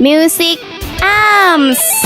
Music Arms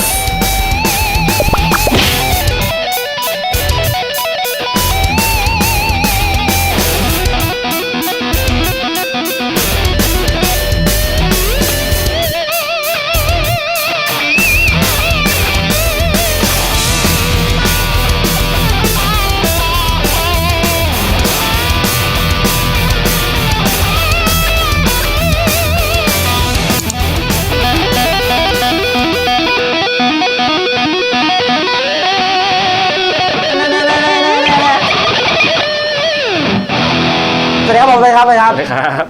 ครับเลยครับครับ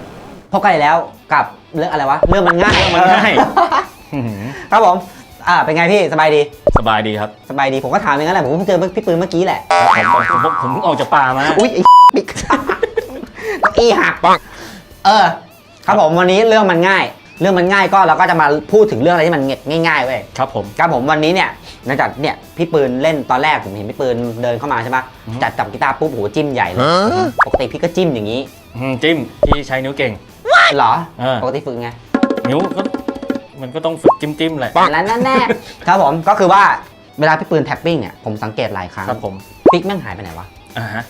พบกันอีกแล้วกับเรื่องอะไรวะเรื่องมันง่ายมันง่ายเออครับผมอ่าเป็นไงพี่สบายดีสบายดีครับสบายดีผมก็ถามอย่างนั้นแหละผมเพิ่งเจอพี่ปืนเมื่อกี้แหละผมผมผมผมเพิ่งออกจากป่ามาอุ้ยไอ้ปิ๊กเก้าอีหักเออ ครับผมวันนี้เรื่องมันง่าย เรื่องมันง่ายก็เราก็จะมาพูดถึงเรื่องอะไรที่มันง่ายๆเว้ย ครับผม ครับผมวันนี้เนี่ยหลังจากเนี่ยพี่ปืนเล่นตอนแรกผมเห็นพี่ปืนเดินเข้ามาใช่ปะอือฮึจัดจับกีตาร์ปุ๊บโหจิ้มใหญ่เลยปกติพี่ก็จิ้มอย่างนี้ อืมจิ้มที่ใช้นิ้วเก่ง เหรอเออ ปกติฝึกไงนิ้วก็มันก็ต้องฝึกจิ้มจิ้มๆแหละแล้วนั่นแน่ครับผมก็คือว่าเวลาพี่ปืนแท็ปปิ้งเนี่ยผมสังเกตหลายครั้งครับผมปิ๊กแม่งหายไปไหนวะ อ่าฮะ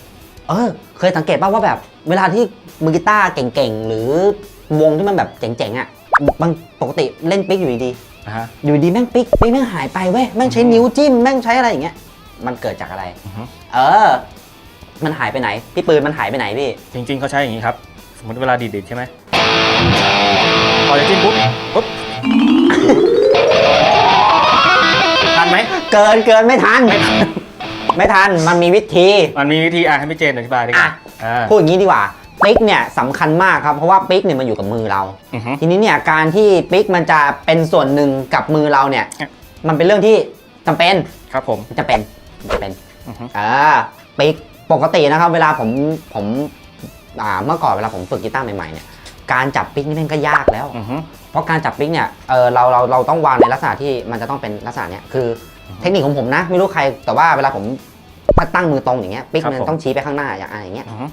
เออ เคยสังเกตป่าวว่าแบบเวลาที่มือกีตาร์เก่งๆ หรือวงที่มันแบบเจ๋งๆ อะบางปกติเล่นปิ๊กอยู่ดีอ่าฮะ ๆอยู่ดีแม่งปิ๊กปิ๊กแม่งหายไปเว้ยแม่งใช้นิ้วจิ้มแม่งใช้อะไรอย่างเงี้ยมันเกิดจากอะไร อือฮึ เออ มันหายไปไหน พี่ปืนมันหายไปไหนพี่ จริง ๆเขาใช้อย่างนี้ครับ สมมติเวลาดีดๆใช่ไหมพอจะจิ้มปุ๊บปุ๊บทันไหม เกินเกินไม่ทัน ไม่ทัน มันมีวิธี มันมีวิธีอะให้พี่เจนอธิบายดีกว่าอะ อ่า พูดอย่างนี้ดีกว่าปิ๊กเนี่ยสำคัญมากครับ เพราะว่าปิ๊กเนี่ยมันอยู่กับมือเรา อือฮึทีนี้เนี่ยการที่ปิ๊กมันจะเป็นส่วนหนึ่งกับมือเราเนี่ย ครับ มันเป็นเรื่องที่จำเป็นครับผมจะเป็นจะเป็นอือฮึ อ่าปิ๊ก ปกตินะครับ เวลาผมผมอ่าเมื่อก่อนเวลาผมฝึกกีตาร์ใหม่ๆเนี่ยการจับปิ๊กนี่มันก็ยากแล้วอือฮึเพราะการจับปิ๊กเนี่ยเออเราเราเราต้องวางในลักษณะที่มันจะต้องเป็นลักษณะเนี้ยคืออเทคนิคของผมนะ ไม่รู้ใคร แต่ว่าเวลาผมถ้าตั้งมือตรงอย่างเงี้ยปิ๊กมันต้องชี้ไปข้างหน้าอย่างอะไรอย่างเงี้ยอือฮึ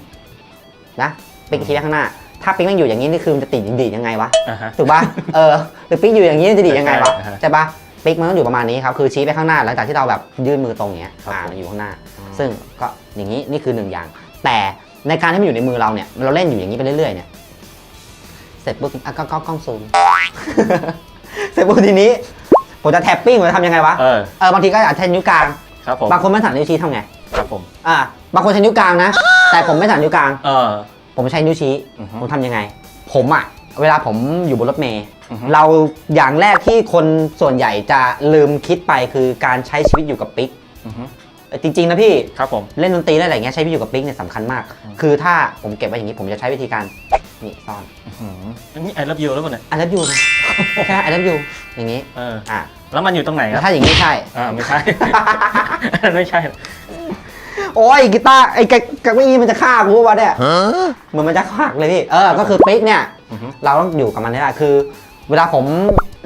นะปิ๊กชี้ไปข้างหน้า ถ้าปิ๊กมันอยู่อย่างนี้นี่คือมันจะติดดีดยังไงวะอ่าฮะถูกปะเออหรือปิ๊กอยู่อย่างนี้จะดีดยังไงวะใช่ใช่ปะ ปิ๊กมันต้องอยู่ประมาณนี้ครับคือชี้ไปข้างหน้าหลังจากที่เราแบบยื่นมือตรงอย่างเงี้ยครับอ่าผม มันอยู่ข้างหน้าอืมซึ่งก็อย่างนี้นี่คือหนึ่งอย่าง แต่ในการที่มันอยู่ในมือเราเนี่ยเราเล่นอยู่อย่างนี้ไปเรื่อยๆเนี่ยเสร็จปุ๊บอะก็ก็กล้องซูม เสร็จปุ๊บทีนี้ผมจะแท็ปปิ้งผมจะทำยังไงวะเออเออบางทีก็อาจจะใช้นิ้วกลาง ครับผมบางคนไม่ถนัดนิ้วชี้ทำไงครับผมอ่าบางคนใช้นิ้วกลางนะ แต่ผมไม่ถนัดนิ้วกลาง เออ ผมใช้นิ้วชี้ อือฮึ ผมทำยังไง ผมอะเวลาผมอยู่บนรถเมล์อือฮึ เราอย่างแรกที่คนส่วนใหญ่จะลืมคิดไปคือการใช้ชีวิตอยู่กับปิ๊กอือฮึเออจริงๆนะพี่ครับผมเล่นดนตรีได้อะไรเงี้ยใช้ชีวิตอยู่กับปิ๊กเนี่ยสำคัญมากอืมคือถ้าผมเก็บไว้อย่างนี้ผมจะใช้วิธีการนี่ซ่อนอื้อหืออันนี้ไอรับยูแล้วป่ะเนี่ยอันรับยูนะใช่อันรับยูอย่างนี้เอออะแล้วมันอยู่ตรงไหนคแล้รัวบถ้าอย่างนี้ใช่อ่าไม่ใช่ไม่ใช่ โอ้ยกีตาร์ไอ้เก้าอี้มันจะฆ่ากูวะเนี่ยเหมือนมันจะหักเลยพี่เออก็คือปิ๊กเนี่ยอือฮึเราต้องอยู่กับมันให้ได้คือ เวลาผม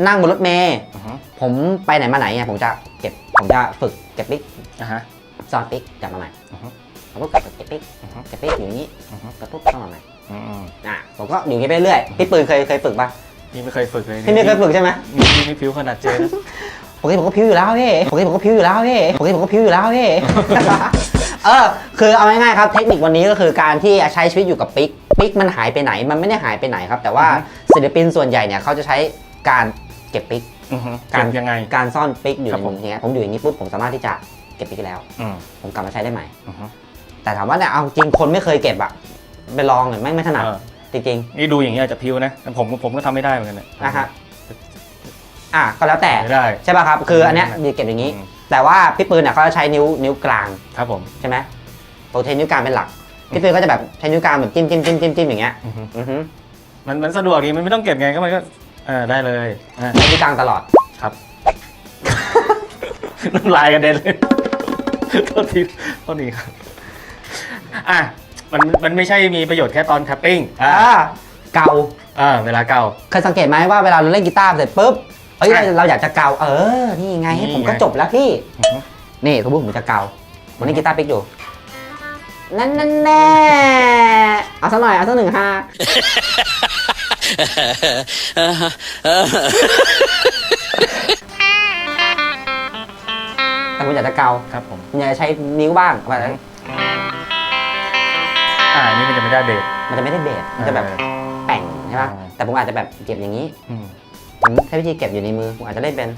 นั่งบนรถเมล์อือฮึ ผมไปไหนมาไหนเนี่ยผมจะเก็บผมจะฝึกเก็บปิ๊กอ่าฮะซ่อนปิ๊กกลับมาใหม่อือฮึแล้วก็กลับมาเก็บปิ๊กอือฮึ เก็บปิ๊กอยู่อย่างนี้อือฮึกระปุ๊บเข้ามาใหม่อืมอะผมก็อยู่อย่างนี้ไปเรื่อยพี่ปืนเคยเคยฝึกปะนี่ไม่เคยฝึกเลยพี่ไม่เคยฝึกใช่ไหมนี่นี่นี่ผิวขนาดเจนะปกติผมก็พิ้วอยู่แล้วพี่ปกติผมก็พิ้วอยู่แล้วพี่ปกติผมก็พิ้วอยู่แล้วพี่ เออคือเอาง่ายๆครับเทคนิควันนี้ก็คือการที่ใช้ชีวิตอยู่กับปิ๊กปิ๊กมันหายไปไหนมันไม่ได้หายไปไหนครับ แต่ว่าศิลปินส่วนใหญ่เนี่ยเขาจะใช้การเก็บปิ๊กอือฮึการเก็บยังไง การซ่อนปิ๊กอยู่ครัในบผมอย่างเงี้ยผมอยู่อย่างนี้ปุ๊บผมสามารถที่จะเก็บปิ๊กได้แล้ว อืมผมกลับมาใช้ได้ใหม่ อือฮึ แต่ถามว่าเนี่ยเอาจริงคนไม่เคยเก็บอะไปลองหน่อยแม่งไม่ถนัดเออ จริงนี่ดูอย่างเงี้ยอาจจะผิวนะแต่ผมผมก็ทำไม่ได้เหมือนกันเนี่ยๆนะฮะอะก็แล้วแต่ ไม่ได้ ใช่ป่ะครับ คืออันเนี้ยเก็บอย่างนี้ อืม แต่ว่าพี่ปืนเนี่ยเขาจะใช้นิ้วนิ้วกลางครับผม ใช่ไหมผมใช้นิ้วกลางเป็นหลัก พี่ปืนก็จะแบบใช้นิ้วกลางแบบจิ้มจิ้มจิ้มจิ้มจิ้มอย่างเงี้ยอือฮึ อือฮึมันมันสะดวกดีมันไม่ต้องเก็บไงก็มันก็เออได้เลยอะใช้นิ้วกลางตลอด ครับ น้ำลายกระเด็นเลยโทษทีโทษทีครับอะมันมันไม่ใช่มีประโยชน์แค่ตอนแท็ปปิ้งอ่าอ่าเกา อ่าเวลาเก่าเคยสังเกตไหมว่าเวลาเราเล่นกีตาร์เสร็จปุ๊บเอ้ยใช่เราเราอยากจะเกาเออ นี่ไงนี่ผมก็ไง จบแล้วพี่อือฮึนี่สมมติผมจะเกาผมเล่นกีตาร์ปิ๊กอยู่นั่นนั่นแน่เอาสักหน่อยเอาสักหนึ่งห้าแต่คุณอยากจะเกาครับผมคุณอยากจะใช้นิ้วบ้างแบบอ่าอันนี่มันจะไม่ได้เบสมันจะไม่ได้เบสมันจะแบบเออแป่งใช่ปะอ่าแต่ผมอาจจะแบบเก็บอย่างนี้ อืม ผมใช้วิธีเก็บอยู่ในมือผมอาจจะเล่นเป็น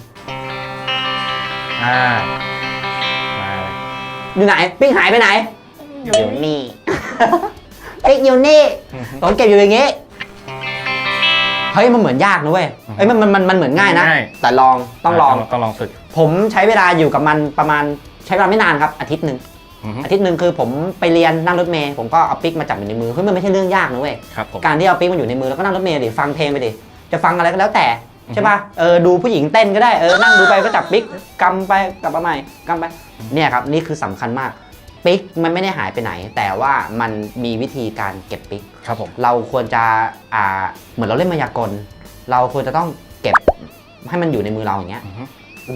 อ่ามาเลยอยู่ไหนปิ้งหายไปไหนอยู่นี่ปิ๊กอยู่นี่อืมผมเก็บอยู่อย่างงี้เฮ้ยมันเหมือนยากนะเว้ยอืมเอ้ยมันมันมันมันเหมือนง่ายนะ ง่าย แต่ลองต้องลอง ต้องลองฝึกผมใช้เวลาอยู่กับมันประมาณใช้เวลาไม่นานครับอาทิตย์หนึ่งอือฮึอาทิตย์หนึ่งคือผมไปเรียนนั่งรถเมย์ผมก็เอาปิ๊กมาจับอยู่ในมือเฮ้ยมันไม่ใช่เรื่องยากนะเว้ย ครับผม การที่เอาปิ๊กมันอยู่ในมือแล้วก็นั่งรถเมล์ดิฟังเพลงไปดิจะฟังอะไรก็แล้วแต่อือฮึ ใช่ป่ะเออดูผู้หญิงเต้นก็ได้เออนั่งดูไปก็จับปิ๊กกำไปกลับมาใหม่กำไปเนี่ยครับนี่คือสำคัญมากปิ๊กมันไม่ได้หายไปไหน แต่ว่ามันมีวิธีการเก็บปิ๊กครับผมเราควรจะอ่าเหมือนเราเล่นมายากล เราควรจะต้องเก็บให้มันอยู่ในมือเราอย่างเงี้ยอือฮึ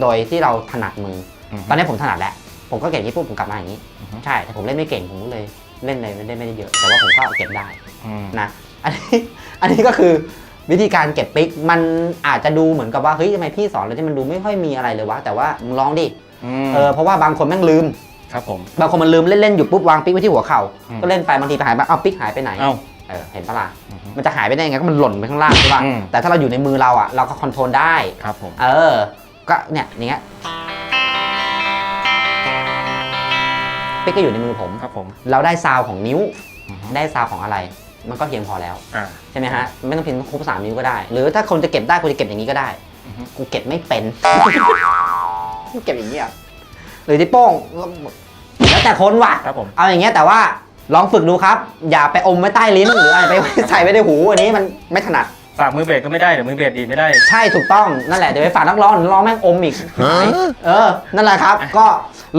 โดยที่เราถนัดมืออือฮึตอนนี้ผมถนัดแล้วผมก็เก็บที่ปุ๊บผมกลับมาอย่างนี้อือฮึใช่แต่ผมเล่นไม่เก่งผมก็เลยเล่นเลยไม่ได้ไม่ได้เยอะ แต่ว่าผมก็เก็บได้อืมนะอันนี้อันนี้ก็คือ วิธีการเก็บปิ๊กมันอาจจะดูเหมือนกับว่าเฮ้ยทำไมพี่สอนแล้วที่มันดูไม่ค่อยมีอะไรเลยวะแต่ว่ามึงลองดิมเออเพราะว่าบางคนแม่งลืมครับผมบางคนมันลืมเล่นๆอยู่ปุ๊บวางปิ๊กไว้ที่หัวเข่าอืมก็เล่นไปบางทีไปหายไปเอาปิ๊กหายไปไหนเอ้าเออเห็นปะล่ะอือฮึมันจะหายไปได้ยังไงก็มันหล่นไปข้างล่างใช่ป่ะอืมแต่ถ้าเราอยู่ในมือเราอะเราก็คอนโทรลได้ครับผมเออก็เนี่ยอย่างเงี้ยปิ๊กก็อยู่ในมือผมครับผม เราได้ซาวของนิ้วอือฮึได้ซาวของอะไร มันก็เพียงพอแล้ว อ่า ใช่ไหมฮะ ไม่ต้องเพียงครบสามนิ้วก็ได้ หรือถ้าคนจะเก็บได้คุณจะเก็บอย่างนี้ก็ได้ อือฮึ กูเก็บไม่เป็น กูเก็บอย่างนี้อะหรือที่โป้งแล้วแต่คนว่ะ ครับผม เอาอย่างเงี้ยแต่ว่าลองฝึกดูครับ อย่าไปอมไว้ใต้ลิ้น หรืออะไรไปใส่ไว้ในหูอันนี้มันไม่ถนัด ฝากมือเบสก็ไม่ได้เดี๋ยวมือเบสดีดไม่ได้ ใช่ถูกต้องนั่นแหละเดี๋ยวไปฝากนักร้องร้องแม่งอมอีกเออ นั่นแหละครับ ก็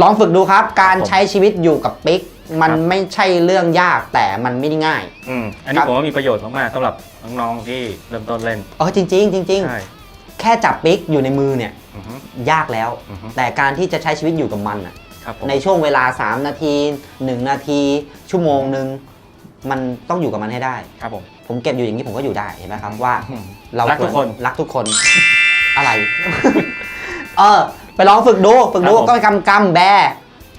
ลองฝึกดูครับ การครับผมใช้ชีวิตอยู่กับปิ๊ก มันครับไม่ใช่เรื่องยากแต่มันไม่ได้ง่าย อืมอันคนี้รับผมว่ามีประโยชน์มากๆสำหรับน้องๆที่เริ่มต้นเล่นเออจริงๆจริงใช่ๆแค่จับปิ๊กอยู่ในมือเนี่ยอือฮึยากแล้ว อือฮึ แต่การที่จะใช้ชีวิตอยู่กับมันอะครับผมในช่วงเวลา 3 นาที 1 นาที ชั่วโมงหนึ่งมันต้องอยู่กับมันให้ได้ ครับผม ผมเก็บอยู่อย่างนี้ผมก็อยู่ได้เห็นไหมครับว่า อืมเรารักทุกคนวรรักทุกคน อะไร เออ ไปลองฝึกดู ฝึกดูครับผม ก็ไปกำกำแบ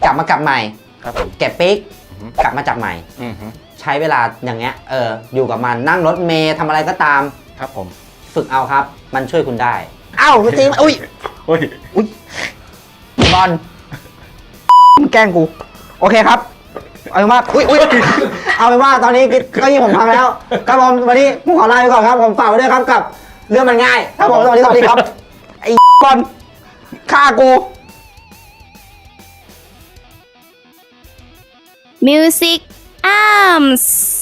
กลับมากลับใหม่ ครับผม เก็บปิ๊กอือฮึ กลับมาจับใหม่ อือฮึใช้เวลาอย่างเงี้ยเอออยู่กับมันนั่งรถเมย์ทำอะไรก็ตาม ครับผมฝึกเอาครับ มันช่วยคุณได้เอ้าคุณจีมอุ้ยโอ้ยบอลมึงแกล้งกู โอเคครับ เอาเป็นว่าอุ้ยอุ้ยเอาเป็นว่าตอนนี้เก็ยี่ผมพังแล้วครับผมวันนี้ผมขอลาไปก่อนครับ ผมฝากไว้ด้วยครับกับ เรื่องมันง่ายครับผมสวัสดีสวัสดีครับไอ้บอลฆ่ากู Music Arms